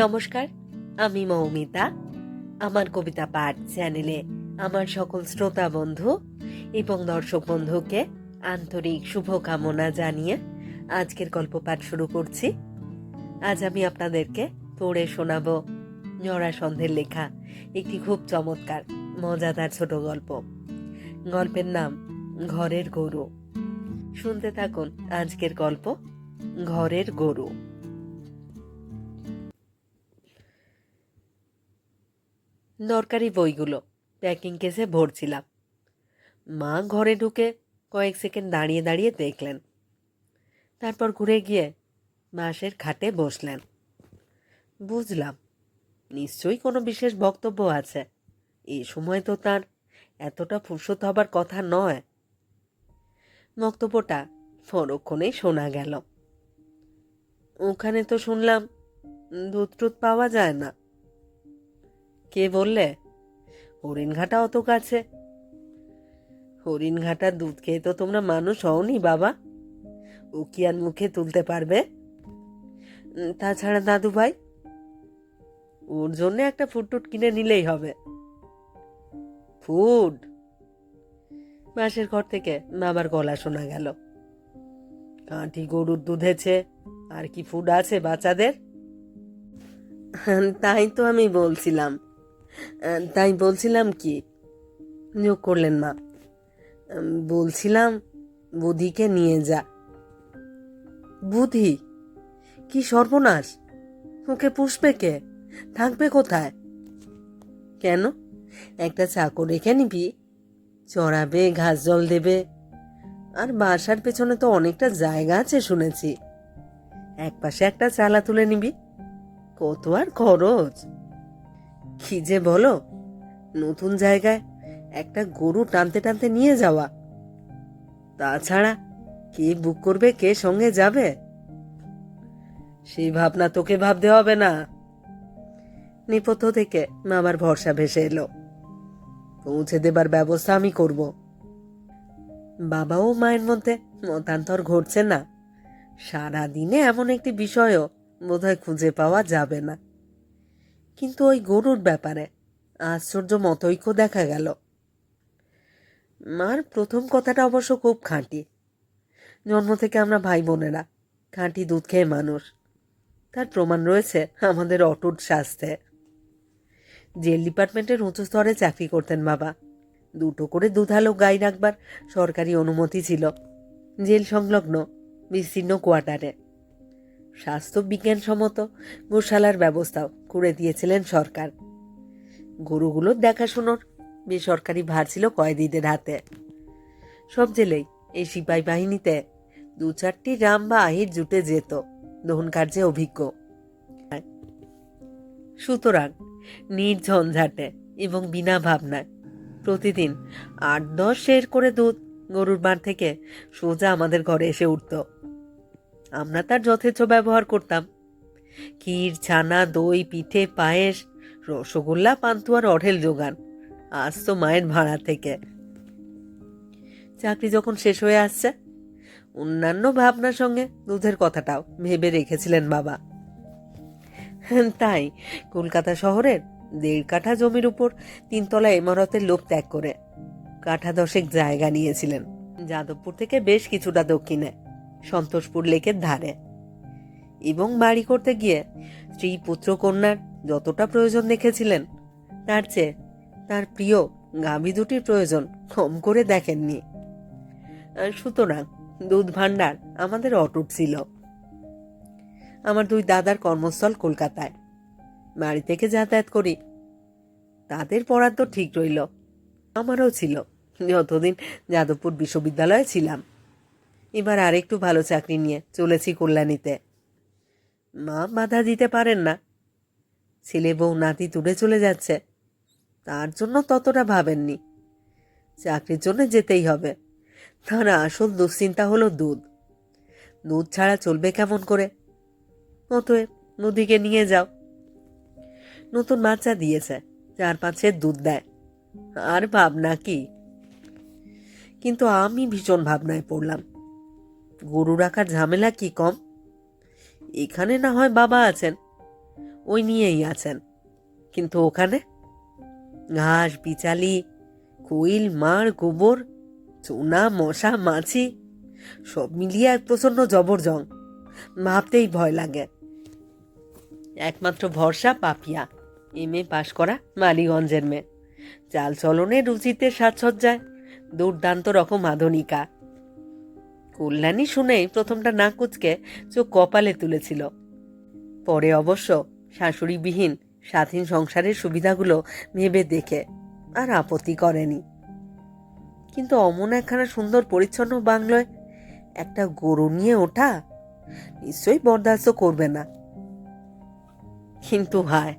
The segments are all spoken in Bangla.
নমস্কার, আমি মৌমিতা। আমার কবিতা পাঠ চ্যানেলে আমার সকল শ্রোতা বন্ধু এবং দর্শক বন্ধুকে আন্তরিক শুভকামনা জানিয়ে আজকের গল্প পাঠ শুরু করছি। আজ আমি আপনাদেরকে পড়ে শোনাবো জরাসন্ধের লেখা একটি খুব চমৎকার, মজাদার ছোট গল্প। গল্পের নাম, ঘরের গরু। শুনতে থাকুন আজকের গল্প, ঘরের গরু। দরকারি বইগুলো। প্যাকিং কেসে ভরছিলাম। মা ঘরে ঢুকে কয়েক সেকেন্ড দাঁড়িয়ে দাঁড়িয়ে দেখলেন। তারপর ঘুরে গিয়ে বাঁশের খাটে বসলেন। বুঝলাম, নিশ্চয়ই কোনো বিশেষ বক্তব্য আছে। এই সময় তো তার এতটা ফুরসত হবার কথা নয়। বক্তব্যটা পরক্ষণেই শোনা গেল। ওখানে তো শুনলাম দুধ টুধ পাওয়া যায় না। কে বললে? হরিণঘাটা অত কাছে। হরিণঘাটার দুধ খেয়ে তো তোমরা মানুষ হওনি বাবা। ও কি আর মুখে তুলতে পারবে। তাছাড়া দাদু ভাই ওর জন্য একটা ফুটটুট কিনে নিলেই হবে। ফুড বাসের ঘর থেকে বাবার গলা শোনা গেল। কাঁটি গরুর দুধেছে আর কি ফুড আছে বাচ্চাদের? তাই তো আমি বলছিলাম। তাই বলছিলাম কি যোগ করলেন মা বলছিলাম, বুধিকে নিয়ে যা। বুধি, কি সর্বনাশ, ওকে পুষবে কে, থাকবে কোথায়? কেন? একটা চাকর রেখে নিবি, চড়াবে, ঘাস জল দেবে। আর বাসার পেছনে তো অনেকটা জায়গা আছে শুনেছি। এক পাশে একটা চালা তুলে নিবি, কত আর খরচ। কি যে বলো? নতুন জায়গায় একটা গরু টানতে টানতে নিয়ে যাওয়া। তাছাড়া কে বুক করবে, কে সঙ্গে যাবে? সেই ভাবনা তোকে ভাবতে হবে না। নেপথ্য থেকে মামার ভরসা ভেসে এলো। পৌঁছে দেবার ব্যবস্থা আমি করব। বাবা ও মায়ের মধ্যে মতান্তর ঘটছে না। সারা দিনে এমন একটি বিষয়ও বোধহয় খুঁজে পাওয়া যাবে না। কিন্তু ওই গরুর ব্যাপারে। আশ্চর্য মতৈক্য দেখা গেল। মার প্রথম কথাটা অবশ্য খুব খাঁটি। জন্ম থেকে আমরা ভাই বোনেরা খাঁটি দুধ খেয়ে মানুষ। তার প্রমাণ রয়েছে আমাদের অটুট স্বাস্থ্যে। জেল ডিপার্টমেন্টের উঁচু স্তরে চাকরি করতেন বাবা। দুটো করে দুধালো গাই রাখবার সরকারি অনুমতি ছিল। জেল সংলগ্ন, বিস্তীর্ণ কোয়ার্টারে। স্বাস্থ্য বিজ্ঞানসম্মত গোশালার ব্যবস্থাও করে দিয়েছিলেন সরকার। গরুগুলোর দেখাশুনোর বেসরকারি ভার ছিল কয়েদিদের হাতে। সব জেলেই এই সিপাহী বাহিনীতে দু চারটি রাম বা আহির জুটে যেত, দহন কার্যে অভিজ্ঞ। সুতরাং নির্ঝঞ্ঝাটে এবং বিনা ভাবনায় প্রতিদিন আট দশ শের করে দুধ গরুর বার থেকে সোজা আমাদের ঘরে এসে উঠত। আমরা তার যথেচ্ছ ব্যবহার করতাম। ক্ষীর, ছানা, দই, পিঠে, পায়েস, রসগোল্লা পান্তুয়ার অঢেল জোগান আজ তো মায়ের ভাড়া থেকে। চাকরি যখন শেষ হয়ে আসছে, অন্যান্য ভাবনার সঙ্গে দুধের কথাটাও ভেবে রেখেছিলেন বাবা। তাই কলকাতা শহরের দেড় কাঠা জমির উপর তিনতলা ইমারতের লোক ত্যাগ করে কাঠা দশেক জায়গা নিয়েছিলেন। যাদবপুর থেকে বেশ কিছুটা দক্ষিণে। সন্তোষপুর লেকের ধারে। এবং বাড়ি করতে গিয়ে স্ত্রী পুত্র কন্যার যতটা প্রয়োজন দেখেছিলেন, তার চেয়ে তার প্রিয় গাভী দুটির প্রয়োজন কম করে দেখেননি। সুতরাং দুধ ভাণ্ডার আমাদের অটুট ছিল। আমার দুই দাদার কর্মস্থল কলকাতায়। বাড়ি থেকে যাতায়াত করি। তাদের পড়ার তো ঠিক রইল। আমারও ছিল। যতদিন যাদবপুর বিশ্ববিদ্যালয়ে ছিলাম। এবার আরেকটু ভালো চাকরি নিয়ে চলেছি কল্যাণীতে। মা বাধা দিতে পারেন না। ছেলে বউ নাতি দূরে চলে যাচ্ছে। তার জন্য ততটা ভাবেননি। চাকরির জন্য যেতেই হবে। তার আসল দুশ্চিন্তা হলো দুধ। দুধ ছাড়া চলবে কেমন করে? অতএব নদীকে নিয়ে যাও। নতুন বাচ্চা দিয়েছে। চার পাঁচের দুধ দেয়। আর ভাবনা কি? কিন্তু আমি ভীষণ ভাবনায় পড়লাম। গরু রাখার ঝামেলা কি কম? এখানে না হয় বাবা আছেন, ওই নিয়েই আছেন। কিন্তু ওখানে? ঘাস বিচালি কুইল মার, গোবর, চুনা, মশা, মাছি, সব মিলিয়ে এক প্রচণ্ড জবরজং ভাবতেই ভয় লাগে। একমাত্র ভরসা পাপিয়া, এম এ পাশ করা মালিগঞ্জের মেয়ে। চাল চলনে রুচিতে সাজসজ্জায়, দুর্দান্ত রকম আধুনিকা। কল্যাণী শুনেই প্রথমটা না কুচকে চোখ কপালে তুলেছিল। পরে অবশ্য শাশুড়িবিহীন স্বাধীন সংসারের সুবিধাগুলো ভেবে দেখে আর আপত্তি করেনি। কিন্তু অমন একখানা সুন্দর পরিচ্ছন্ন বাংলোয় একটা গরু নিয়ে ওঠা নিশ্চয়ই বরদাস্ত করবে না। কিন্তু হায়,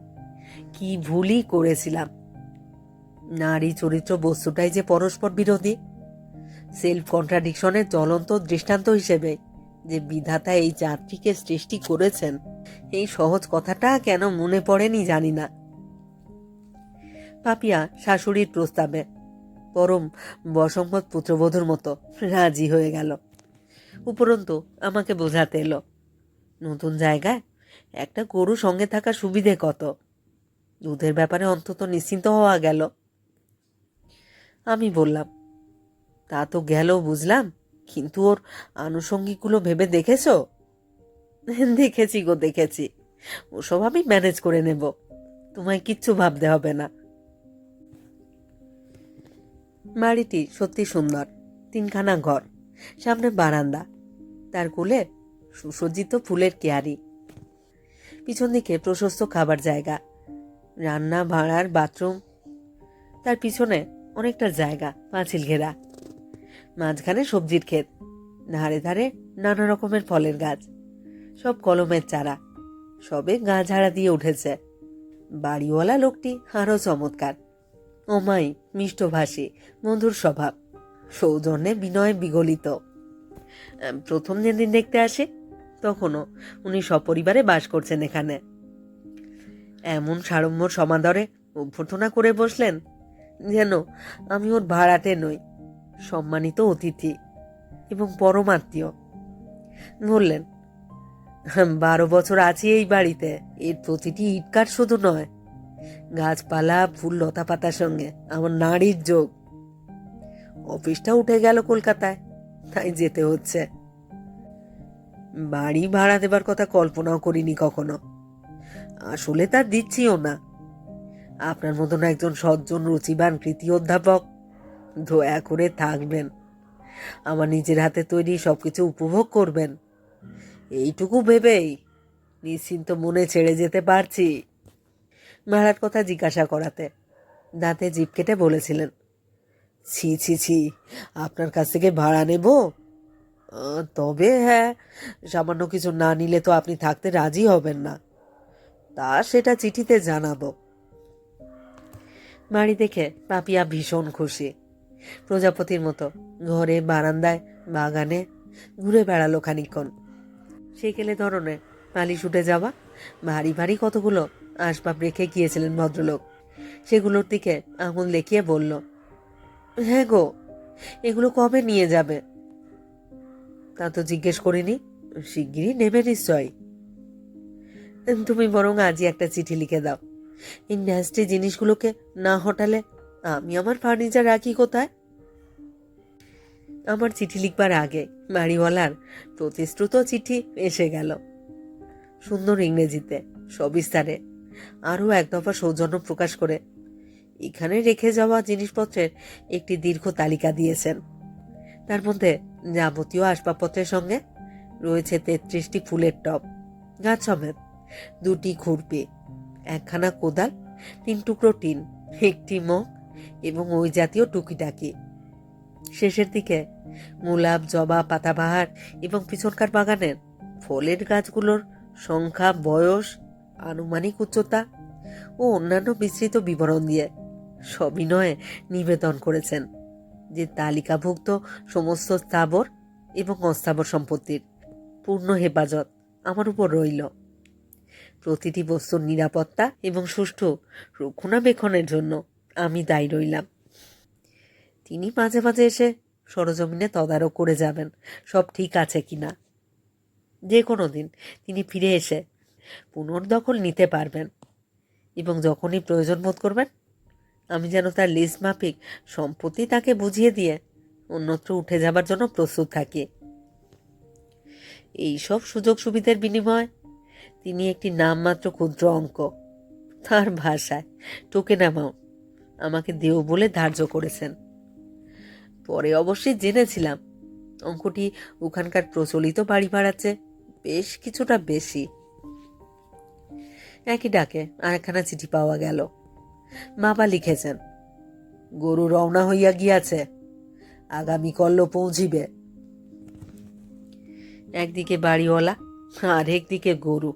কি ভুলই করেছিলাম। নারী চরিত্র বস্তুটাই যে পরস্পর বিরোধী। সেলফ কন্ট্রাডিকশনের জ্বলন্ত দৃষ্টান্ত হিসেবে যে বিধাতা এই জাতিকে সৃষ্টি করেছেন, এই সহজ কথাটা কেন মনে পড়েনি জানি না। পাপিয়া শাশুড়ির প্রস্তাবে, পরম বসম্মত পুত্রবধূর মতো রাজি হয়ে গেল। উপরন্তু আমাকে বোঝাতে এলো, নতুন জায়গায় একটা গরু সঙ্গে থাকা সুবিধে কত? দুধের ব্যাপারে অন্তত নিশ্চিন্ত হওয়া গেল। আমি বললাম তা তো গেল, বুঝলাম। কিন্তু ওর আনুষঙ্গিকগুলো ভেবে দেখেছ? দেখেছি গো, দেখেছি। ওসব আমি ম্যানেজ করে নেব। তোমায় কিচ্ছু ভাবতে হবে না। বাড়িটি সত্যি সুন্দর, তিনখানা ঘর, সামনে বারান্দা। তার কোলে সুসজ্জিত ফুলের কেয়ারি। পিছন দিকে প্রশস্ত খাবার জায়গা, রান্না, ভাড়ার বাথরুম। তার পিছনে অনেকটা জায়গা, পাঁচিল ঘেরা। মাঝখানে সবজির ক্ষেত, ধারে ধারে নানা রকমের ফলের গাছ, সব কলমের চারা, সবে গা ঝাড়া দিয়ে উঠেছে। বাড়িওয়ালা লোকটি আরও চমৎকার। ওমাই, মিষ্টভাষী, মধুর স্বভাব, সৌজন্যে বিনয় বিগলিত। প্রথম যেদিন দেখতে আসে, তখনও উনি সপরিবারে বাস করছেন এখানে। এমন সাড়ম্য সমাদরে অভ্যর্থনা করে বসলেন, যেন আমি ওর ভাড়াটে নই। সম্মানিত অতিথি এবং পরমাত্মীয়। বললেন, বারো বছর আছি এই বাড়িতে। এর প্রতিটি ইটকাট শুধু নয়, গাছপালা, ফুল লতা পাতার সঙ্গে আমার নারীর যোগ। অফিসটা উঠে গেল কলকাতায়, তাই যেতে হচ্ছে। বাড়ি ভাড়া দেবার কথা কল্পনাও করিনি কখনো। আসলে তার দিচ্ছিও না। আপনার মতন একজন সজ্জন, রুচিবান, কৃতি অধ্যাপক দয়া করে থাকবেন। আমার নিজের হাতে তৈরি সবকিছু উপভোগ করবেন। এইটুকু ভেবেই নিশ্চিন্ত মনে ছেড়ে যেতে পারছি। ভাড়ার কথা জিজ্ঞাসা করাতে দাঁতে জিপ কেটে বলেছিলেন, ছি ছি ছি, আপনার কাছ থেকে ভাড়া নেব? তবে হ্যাঁ সামান্য কিছু না নিলে তো আপনি থাকতে রাজি হবেন না। তা সেটা চিঠিতে জানাব। বাড়ি দেখে পাপিয়া ভীষণ খুশি। প্রজাপতির মতো। ঘরে, বারান্দায়, বাগানে ঘুরে বেড়ালো খানিকক্ষণ। সেকেলে ধরনের পালিশ উঠে যাওয়া, ভারী ভারী কতগুলো আসবাব রেখে গিয়েছিলেন ভদ্রলোক। সেগুলোর দিকে আঙুল দেখিয়ে বলল হ্যাঁ গো, এগুলো কবে নিয়ে যাবে? তা তো জিজ্ঞেস করিনি, শিগগিরই নেবে নিশ্চয়। তুমি বরং আজই একটা চিঠি লিখে দাও। এই ন্যাস্টি জিনিসগুলোকে না হটালে আমি আমার ফার্নিচার রাখি কোথায়? আমার চিঠি লিখবার আগে, বাড়িওয়ালার প্রতিশ্রুত চিঠি এসে গেল। সুন্দর ইংরেজিতে, সবিস্তারে, আরও এক দফা সৌজন্য প্রকাশ করে, এখানে রেখে যাওয়া জিনিসপত্রের একটি দীর্ঘ তালিকা দিয়েছেন। তার মধ্যে যাবতীয় আসবাবপত্রের সঙ্গে রয়েছে তেত্রিশটি ফুলের টব, গাছ সমেত, দুটি খুরপি একখানা কোদাল, তিন টুকরো টিন, একটি মগ এবং ওই জাতীয় টুকিটাকি। শেষের দিকে গোলাপ জবা, পাতাবাহার এবং পিছনকার বাগানের ফলের গাছগুলোর সংখ্যা, বয়স, আনুমানিক উচ্চতা ও অন্যান্য বিস্তৃত বিবরণ দিয়ে সবিনয়ে নিবেদন করেছেন যে তালিকাভুক্ত সমস্ত স্থাবর এবং অস্থাবর সম্পত্তির পূর্ণ হেফাজত আমার উপর রইল। প্রতিটি বস্তুর নিরাপত্তা এবং সুষ্ঠু রক্ষণাবেক্ষণের জন্য আমি দায়ী রইলাম। তিনি মাঝে মাঝে এসে সরজমিনে তদারক করে যাবেন। সব ঠিক আছে কি না যে কোনো দিন তিনি ফিরে এসে পুনর্দখল নিতে পারবেন এবং যখনই প্রয়োজন বোধ করবেন, আমি যেন তার লিস্ট মাফিক সম্পত্তি তাকে বুঝিয়ে দিয়ে অন্যত্র উঠে যাবার জন্য প্রস্তুত থাকি। এই সব সুযোগ সুবিধার বিনিময়ে তিনি একটি নামমাত্র ক্ষুদ্র অঙ্ক তার ভাষায় টোকেন অ্যামাউন্ট আমাকে দেও বলে ধার্য করেছেন। পরে অবশ্যই জেনেছিলাম। অঙ্কটি ওখানকার প্রচলিত বাড়ি ভাড়াচ্ছে, বেশ কিছুটা বেশি। একই ডাকে আর একখানা চিঠি পাওয়া গেল। বাবা লিখেছেন, গরু রওনা হইয়া গিয়াছে, আগামী কল্ল পৌঁছিবে। একদিকে বাড়িওয়ালা আর একদিকে গরু।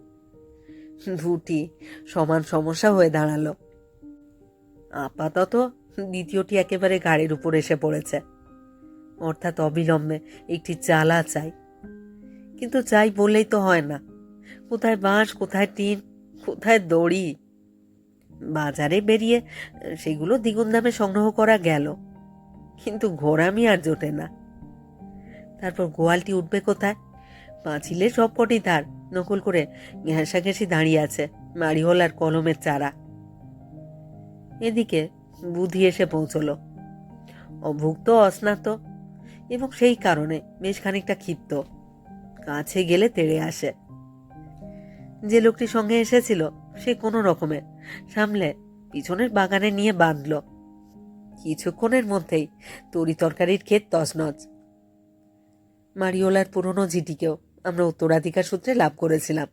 দুটি সমান সমস্যা হয়ে দাঁড়াল। আপাতত দ্বিতীয়টি একেবারে গাড়ির উপর এসে পড়েছে। অর্থাৎ অবিলম্বে একটি চালা চাই। কিন্তু চাই বললেই তো হয় না। কোথায় বাঁশ, কোথায় টিন, কোথায় দড়ি? বাজারে বেরিয়ে সেগুলো দ্বিগুণ দামে সংগ্রহ করা গেল। কিন্তু ঘোরামি আর জোটে না। তারপর গোয়ালটি উঠবে কোথায়? পাঁচিলে সবকটি তার নকল করে ঘেঁষাঘেঁষি দাঁড়িয়ে আছে মারিওলার কলমের চারা। এদিকে বুদ্ধি এসে পৌঁছলো। অভুক্ত, অস্নাত, এবং সেই কারণে বেশ খানিকটা ক্ষিপ্ত। কাছে গেলে তেড়ে আসে। যে লোকটি সঙ্গে এসেছিল, সে কোনো রকমে সামলে পিছনের বাগানে নিয়ে বাঁধল। কিছুক্ষণের মধ্যেই তরি তরকারির ক্ষেত তছনছ। মারিওলার পুরনো জিটিকেও আমরা উত্তরাধিকার সূত্রে লাভ করেছিলাম।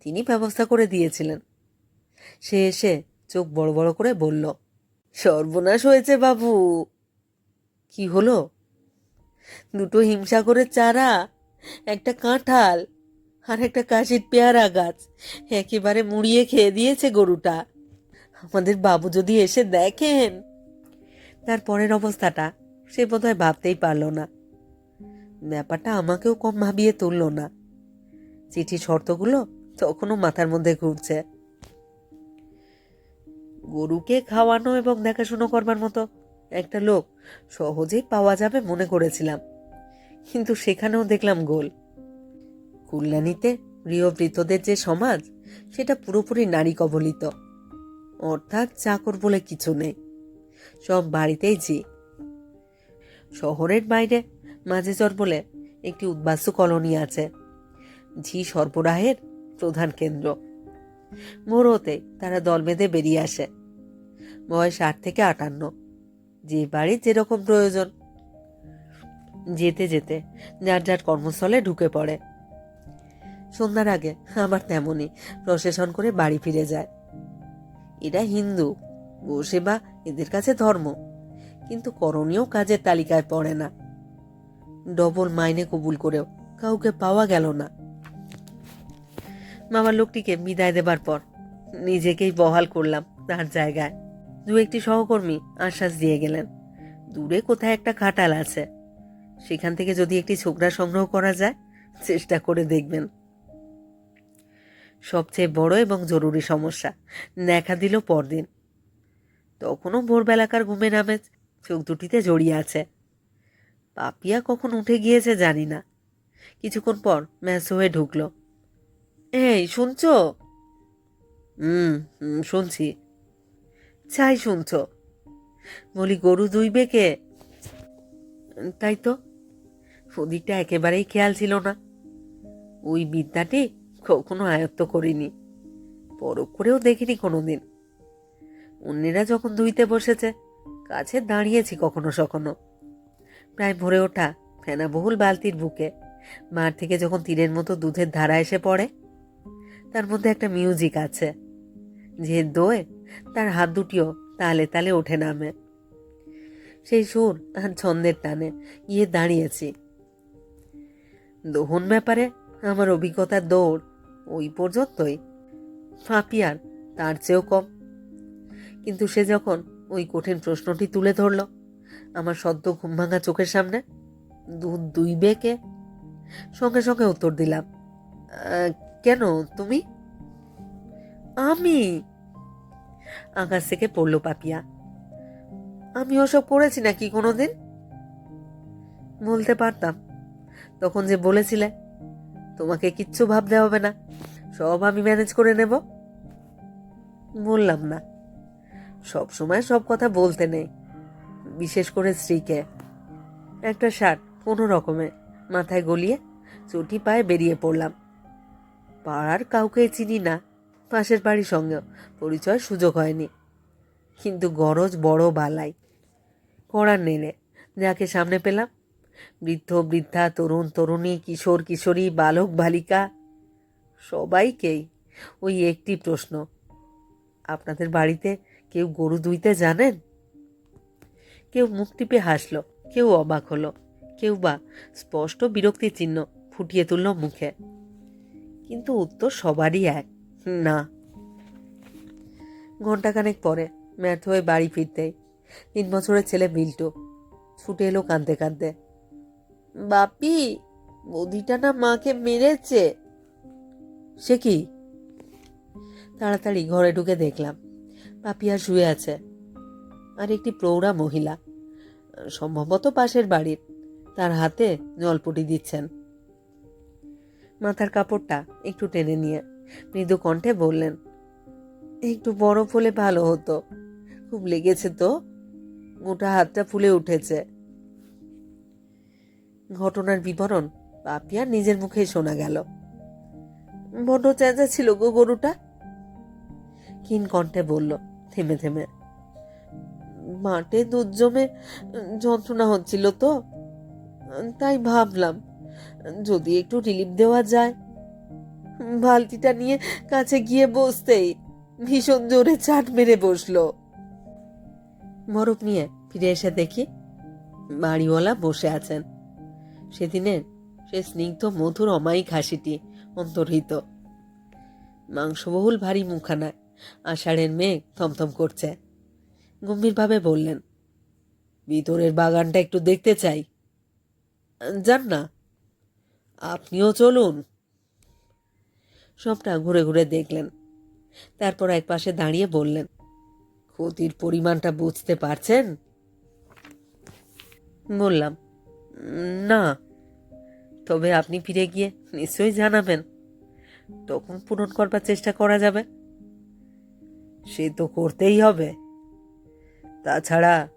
তিনি ব্যবস্থা করে দিয়েছিলেন। সে এসে চোখ বড় বড় করে বলল, সর্বনাশ হয়েছে বাবু। কি হলো? দুটো হিমসাগরের চারা, একটা কাঁঠাল আর একটা কাশির পেয়ারা গাছ, একেবারে মুড়িয়ে খেয়ে দিয়েছে গরুটা। আমাদের বাবু যদি এসে দেখেন। তার পরের অবস্থাটা সে বোধহয় ভাবতেই পারল না। ব্যাপারটা আমাকেও কম ভাবিয়ে তুলল না। চিঠি শর্তগুলো তখনও মাথার মধ্যে ঘুরছে। গরুকে খাওয়ানো এবং দেখাশুনো করবার মতো একটা লোক সহজেই পাওয়া যাবে মনে করেছিলাম। কিন্তু সেখানেও দেখলাম গোল। কল্যাণীতে প্রিয়বৃতদের যে সমাজ, সেটা পুরোপুরি নারী কবলিত। অর্থাৎ চাকর বলে কিছু নেই। সব বাড়িতেই জি শহরের বাইরে মাঝেচর বলে একটি উদ্বাস্তু কলোনি আছে। ঝি সরবরাহের প্রধান কেন্দ্র। হতে তারা দল বেঁধে বেরিয়ে আসে। বয়স আট থেকে আটান্ন। যে বাড়ির যেরকম প্রয়োজন। যেতে যেতে যার যার কর্মস্থলে ঢুকে পড়ে। সন্ধ্যার আগে আবার তেমনই প্রশাসন করে বাড়ি ফিরে যায়। এরা হিন্দু গোসেবা এদের কাছে ধর্ম, কিন্তু করণীয় কাজের তালিকায় পড়ে না। ডবল মাইনে কবুল করেও কাউকে পাওয়া গেল না। মামার লোকটিকে বিদায় দেবার পর নিজেকেই বহাল করলাম তার জায়গায়। দু একটি সহকর্মী আশ্বাস দিয়ে গেলেন, দূরে কোথায় একটা খাটাল আছে। সেখান থেকে যদি একটি ছোকরা সংগ্রহ করা যায়, চেষ্টা করে দেখবেন। সবচেয়ে বড় এবং জরুরি সমস্যা দেখা দিল পরদিন। তখনও ভোরবেলাকার ঘুমের আমেজ চোখ দুটিতে জড়িয়ে আছে। পাপিয়া কখন উঠে গিয়েছে জানি না। কিছুক্ষণ পর ম্যাচ হয়ে ঢুকলো। এই, শুনছো? হুম শুনছি। চাই শুনছ? বলি, গরু দুইবে কে? তাই তো। ওদিকটা একেবারেই খেয়াল ছিল না। ওই বিদ্যাটি কখনো আয়ত্ত করিনি। পরখ করেও দেখিনি কোনোদিন। অন্যেরা যখন ধুইতে বসেছে, কাছে দাঁড়িয়েছি কখনো সখনো। প্রায় ভরে ওঠা ফেনাবহুল বালতির বুকে, মাঠ থেকে যখন তীরের মতো দুধের ধারা এসে পড়ে তার মধ্যে একটা মিউজিক আছে। যে দোয়ে তার হাত দুটিও তালে তালে ওঠে নামে। সেই সুর আর ছন্দের টানে গিয়ে দাঁড়িয়েছি। দোহন ব্যাপারে আমার অভিজ্ঞতার দৌড় ওই পর্যন্তই। ফাঁপিয়ার তার চেয়েও কম। কিন্তু সে যখন ওই কঠিন প্রশ্নটি তুলে ধরল আমার সদ্য ঘুম ভাঙা চোখের সামনে দুধ দুই কে? সঙ্গে সঙ্গে উত্তর দিলাম "আহ, কেন তুমি? আমি। আকাশ থেকে পড়ল পাপিয়া। আমি ওসব করেছি নাকি কোনোদিন? বলতে পারতাম। তখন যে বলেছিলে, তোমাকে কিচ্ছু ভাবতে হবে না, সব আমি ম্যানেজ করে নেব। বললাম না। সব সময় সব কথা বলতে নেই, বিশেষ করে স্ত্রীকে। একটা শার্ট কোনো রকমে মাথায় গলিয়ে চটি পায়ে বেরিয়ে পড়লাম। পাড়ার কাউকে চিনি না। পাশের বাড়ির সঙ্গেও পরিচয় সুযোগ হয়নি। কিন্তু গরজ বড় বালাই। করার নেলে যাকে সামনে পেলাম। বৃদ্ধ, বৃদ্ধা, তরুণ, তরুণী, কিশোর, কিশোরী, বালক, বালিকা সবাইকেই ওই একটি প্রশ্ন। আপনাদের বাড়িতে কেউ গরু দুইতে জানেন? কেউ মুখ টিপে হাসলো, কেউ অবাক হলো, কেউ বা স্পষ্ট বিরক্তির চিহ্ন ফুটিয়ে তুলল মুখে। কিন্তু উত্তর সবারই এক। না। ঘন্টাখানেক পরে ম্যাথ হয়ে বাড়ি ফিরতেই তিন বছরের ছেলে বিল্টু ছুটে এলো কাঁদতে কাঁদতে। বাপি, বৌদিটা না মাকে মেরেছে। সে কি? তাড়াতাড়ি ঘরে ঢুকে দেখলাম পাপিয়া শুয়ে আছে আর একটি প্রৌঢ়া মহিলা। সম্ভবত পাশের বাড়ির। তার হাতে জলপটি দিচ্ছেন। মাথার কাপড়টা একটু টেনে নিয়ে মৃদু কণ্ঠে বললেন, একটু বরফ হলে ভালো হতো। খুব লেগেছে তো। গোটা হাতটা ফুলে উঠেছে। ঘটনার বিবরণ পাপিয়া নিজের মুখেই শোনা গেল। বড্ড চেঁচা ছিল গো গরুটা। ক্ষীণ কণ্ঠে বলল, থেমে থেমে, মাঠে দুধ জমে যন্ত্রণা হচ্ছিল তো। তাই ভাবলাম যদি একটু রিলিফ দেওয়া যায়। বালতিটা নিয়ে কাছে গিয়ে বসতেই ভীষণ জোরে চাট মেরে বসল। বরফ নিয়ে ফিরে এসে দেখি বাড়িওয়ালা বসে আছেন। সেদিনের সে স্নিগ্ধ, মধুর, অমায়িক হাসিটি অন্তর্হিত। মাংসবহুল ভারী মুখানায় আষাঢ়ের মেঘ থমথম করছে। গম্ভীরভাবে বললেন, ভিতরের বাগানটা একটু দেখতে চাই। যান না আপনিও চলুন। সবটা ঘুরে ঘুরে দেখলেন। তারপর এক পাশে দাঁড়িয়ে বললেন, ক্ষতির পরিমাণটা বুঝতে পারছেন? বললাম, না। তবে আপনি ফিরে গিয়ে নিশ্চয়ই জানাবেন। তখন পূরণ করবার চেষ্টা করা যাবে। সে তো করতেই হবে। তাছাড়া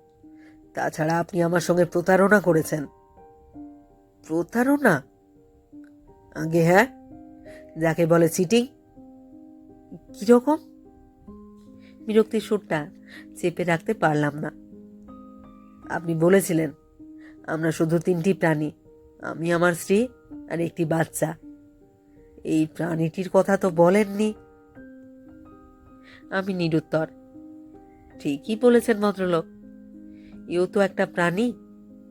তাছাড়া আপনি আমার সঙ্গে প্রতারণা করেছেন। প্রতারণা? আগে হ্যাঁ? যাকে বলে চিটিং কীরকম? বিরক্তির সুরটা চেপে রাখতে পারলাম না। আপনি বলেছিলেন, আমরা শুধু তিনটি প্রাণী, আমি, আমার স্ত্রী আর একটি বাচ্চা। এই প্রাণীটির কথা তো বলেননি। আমি নিরুত্তর। ঠিকই বলেছেন ভদ্রলোক। এও তো একটা প্রাণী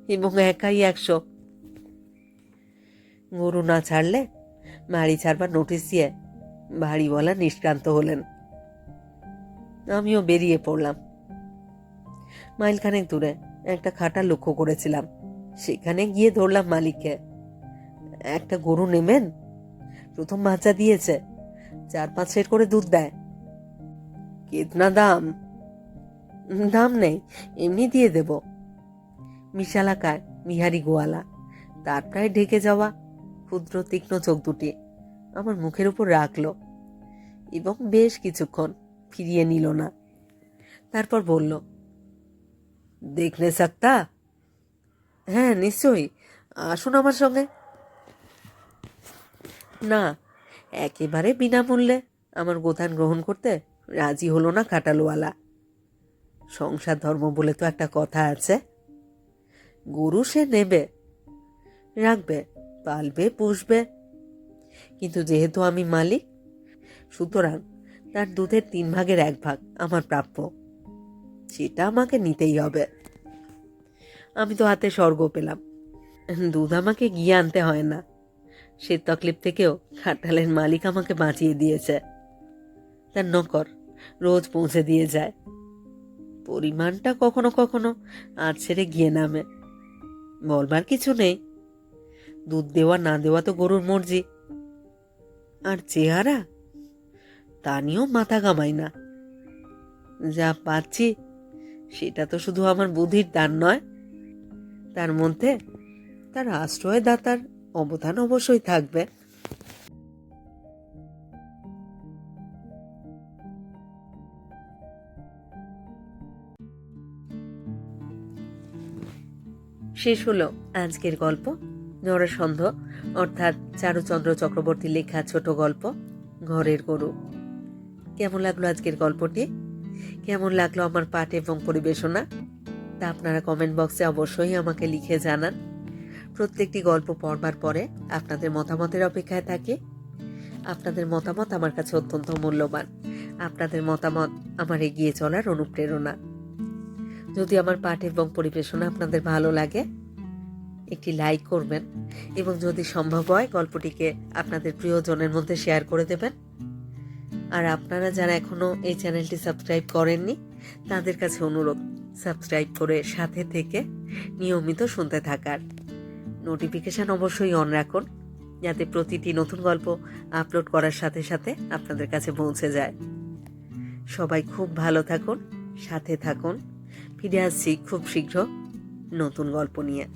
এবং একাই একশো। গরু না ছাড়লে বাড়ি ছাড়বার নোটিশ দিয়ে বাড়িওয়ালা নিষ্ক্রান্ত হলেন। আমিও বেরিয়ে পড়লাম। মাইলখানেক দূরে একটা খাটা লক্ষ্য করেছিলাম। সেখানে গিয়ে ধরলাম মালিককে। একটা গরু নেবেন? প্রথম বাচ্চা দিয়েছে। চার পাঁচ সের করে দুধ দেয়। কেতনা দাম? দাম নেই, এমনি দিয়ে দেব। বিশালাকার বিহারি গোয়ালা, তার প্রায় ঢেকে যাওয়া। ক্ষুদ্র, তীক্ষ্ণ চোখ দুটি আমার মুখের উপর রাখল এবং বেশ কিছুক্ষণ ফিরিয়ে নিল না। তারপর বলল দেখলে সাক্তা হ্যাঁ নিশ্চয়ই। আসুন আমার সঙ্গে। না, একেবারে বিনামূল্যে আমার গোধান গ্রহণ করতে রাজি হলো না কাটালওয়ালা। সংসার ধর্ম বলে তো একটা কথা আছে। গরু সে নেবে, রাখবে। পালবে, পুষবে। কিন্তু যেহেতু আমি মালিক, সুতরাং তার দুধের তিন ভাগের এক ভাগ আমার প্রাপ্য। সেটা আমাকে নিতেই হবে। আমি তো হাতে স্বর্গ পেলাম। দুধ আমাকে গিয়ে আনতে হয় না। সে তকলিফ থেকেও খাটালের মালিক আমাকে বাঁচিয়ে দিয়েছে। তার নকর রোজ পৌঁছে দিয়ে যায়। পরিমাণটা কখনো কখনো আর ছেড়ে গিয়ে নামে। বলবার কিছু নেই। দুধ দেওয়া না দেওয়া তো গরুর মর্জি। আর চেহারা? তা নিয়েও মাথা কামাই না। যা পাচ্ছি, সেটা তো শুধু আমার বুদ্ধির দান নয়। তার মধ্যে তার আশ্রয়দাতার অবদান অবশ্যই থাকবে। শেষ হলো আজকের গল্প। নরসন্ধ, অর্থাৎ চারুচন্দ্র চক্রবর্তী লেখা ছোট গল্প, ঘরের গরু। কেমন লাগল আজকের গল্পটি? কেমন লাগল আমার পাঠ এবং পরিবেশনা? তা আপনারা কমেন্ট বক্সে অবশ্যই আমাকে লিখে জানান। প্রত্যেকটি গল্প পড়বার পরে আপনাদের মতামতের অপেক্ষায় থাকি। আপনাদের মতামত আমার কাছে অত্যন্ত মূল্যবান। আপনাদের মতামত আমার এগিয়ে চলার অনুপ্রেরণা। যদি আমার পাঠ এবং পরিবেশনা আপনাদের ভালো লাগে একটি লাইক করবেন এবং যদি সম্ভব হয় গল্পটিকে আপনাদের প্রিয়জনের মধ্যে শেয়ার করে দেবেন। আর আপনারা যারা এখনও এই চ্যানেলটি সাবস্ক্রাইব করেননি, তাদের কাছে অনুরোধ সাবস্ক্রাইব করে সাথে থেকে নিয়মিত শুনতে থাকার। নোটিফিকেশন অবশ্যই অন রাখুন, যাতে প্রতিটি নতুন গল্প আপলোড করার সাথে সাথে আপনাদের কাছে পৌঁছে যায়। সবাই খুব ভালো থাকুন, সাথে থাকুন। ফিরে আসছি খুব শীঘ্র নতুন গল্প নিয়ে।